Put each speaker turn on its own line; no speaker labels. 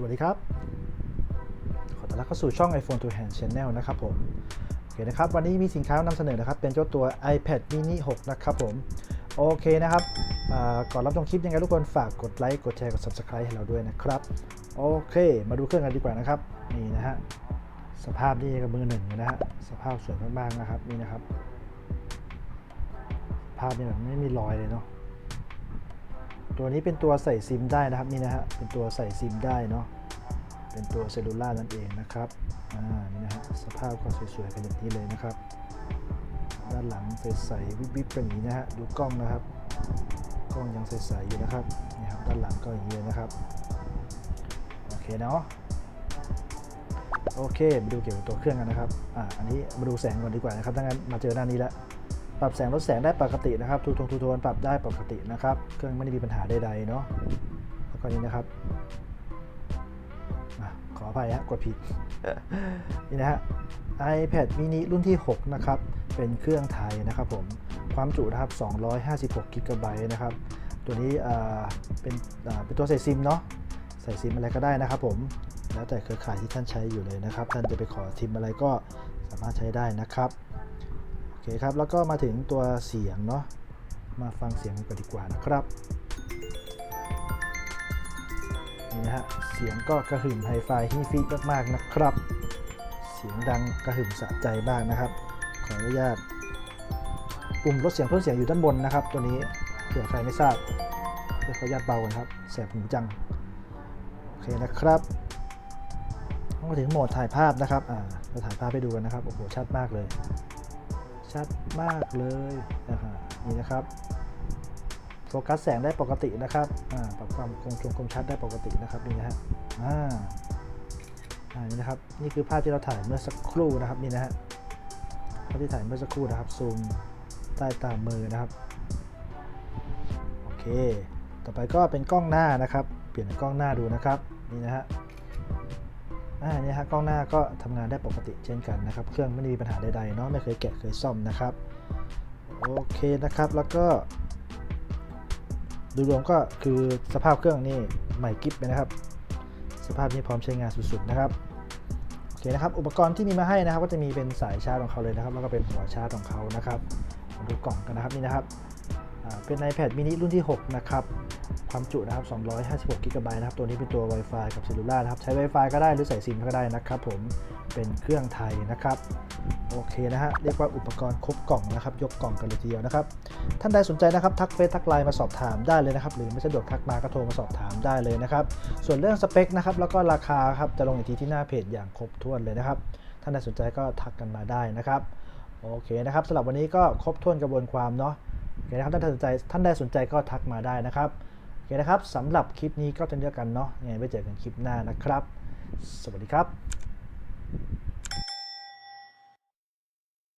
สวัสดีครับ ขอต้อนรับเข้าสู่ช่อง iPhone to Hand Channel นะครับผมโอเคนะครับ วันนี้มีสินค้านำเสนอนะครับ เป็นเจ้าตัว iPad mini 6 นะครับผม โอเคนะครับ ก่อนรับชมคลิปยังไงทุกคนฝากกดไลค์ กดแชร์ กด Subscribe ให้เราด้วยนะครับ โอเค มาดูเครื่องกันดีกว่านะครับ นี่นะฮะ สภาพนี่กับมือหนึ่งนะฮะ สภาพสวยมากๆนะครับ นี่นะครับ ภาพนี่แบบไม่มีรอยเลยเนาะ ตัวนี้เป็นตัวใส่ซิมได้นะครับนี่นะฮะเป็นตัวใส่ซิมได้เนาะเป็นตัวเซลลูล่านั่นเองนะครับอ่านี่นะฮะสภาพก็สวยๆกันอย่างนี้เลยนะครับ ด้านหลังใสๆวิบๆกันอย่างนี้นะฮะดูกล้องนะครับ กล้องยังใสๆอยู่นะครับนี่ครับด้านหลังก็อย่างนี้เลยนะครับโอเคเนาะโอเคมาดูเกี่ยวกับตัวเครื่องกันนะครับอ่าอันนี้มาดูแสงก่อนดีกว่านะครับถ้างั้นมาเจอหน้านี้แล้ว ปรับแสงลดแสงได้ปกตินะครับทูทงทูโทนปรับได้ปกตินะครับ เครื่องไม่ได้มีปัญหาใดๆเนาะแล้วก็นี้นะครับอขออภัยฮะกดผิดนี่นะฮะ iPad mini รุ่นที่ 6 นะครับ เป็นเครื่องไทยนะครับผม ความจุนะครับ 256 g b นะครับ ตัวนี้เป็นเป็นตัวใส่ซิมเนาะ ใส่ซิมอะไรก็ได้นะครับผม แล้วแต่เครือข่ายที่ท่านใช้อยู่เลยนะครับ ท่านจะไปขอซิมอะไรก็สามารถใช้ได้นะครับ อเคครับ แล้วก็มาถึงตัวเสียงเนาะ มาฟังเสียงกันดีกว่านะครับ นี่นะฮะ เสียงก็กระหึ่มไฮไฟฮีฟีมากๆนะครับ เสียงดังกระหึ่มสะใจมากนะครับ ขออนุญาต ปุ่มลดเสียงเพิ่มเสียงอยู่ด้านบนนะครับ ตัวนี้เผื่อใครไม่ทราบเดี๋ยวขออนุญาตเบากันครับ แสบหูจัง โอเคนะครับมาถึงโหมดถ่ายภาพนะครับ อ่าเราถ่ายภาพให้ดูกันนะครับ โอ้โห ชัดมากเลย ชัดมากเลยนะฮะนี่นะครับโฟกัสแสงได้ปกตินะครับปรับความคงชงคมชัดได้ปกตินะครับนี่นะฮะอ่าอ่านี่นะครับ นี่คือภาพที่เราถ่ายเมื่อสักครู่นะครับนี่นะฮะภาพที่ถ่ายเมื่อสักครู่นะครับซูมใต้ตามมือนะครับโอเค ต่อไปก็เป็นกล้องหน้านะครับ เปลี่ยนเป็นกล้องหน้าดูนะครับนี่นะฮะ อ่านี่ฮะกล้องหน้าก็ทำงานได้ปกติเช่นกันนะครับ เครื่องไม่ได้มีปัญหาใดๆเนาะไม่เคยแกะเคยซ่อมนะครับ โอเคนะครับแล้วก็ดูรวมก็คือสภาพเครื่องนี่ใหม่กิฟเลยนะครับ สภาพนี้พร้อมใช้งานสุดๆนะครับโอเคนะครับ อุปกรณ์ที่มีมาให้นะครับ ก็จะมีเป็นสายชาร์จของเขาเลยนะครับ แล้วก็เป็นหัวชาร์จของเขานะครับดูกล่องกันนะครับนี่นะครับ เป็น iPad mini รุ่นที่ 6 นะครับ ความจุนะครับ 256 g b นะครับ ตัวนี้เป็นตัว Wi-Fi กับเซลลูล่านะครับ ใช้ Wi-Fi ก็ได้หรือใส่ซิมก็ได้นะครับผม เป็นเครื่องไทยนะครับ โอเคนะฮะ เรียกว่าอุปกรณ์ครบกล่องนะครับ ยกกล่องกันเลยทีเดียวนะครับ ท่านใดสนใจนะครับ ทักเฟซทักไลน์มาสอบถามได้เลยนะครับ หรือไม่สะดวกทักมาก็โทรมาสอบถามได้เลยนะครับ ส่วนเรื่องสเปคนะครับ แล้วก็ราคาครับ จะลงอีกทีที่หน้าเพจอย่างครบถ้วนเลยนะครับ ท่านใดสนใจก็ทักกันมาได้นะครับ โอเคนะครับสำหรับวันนี้ก็ครบถ้วนกระบวนความเนาะ โอเคนะครับท่านสนใจท่านใดสนใจก็ทักมาได้นะครับโอเคนะครับสำหรับคลิปนี้ก็จะเดียวกันเนาะยังไงไว้เจอกันคลิปหน้านะครับ สวัสดีครับ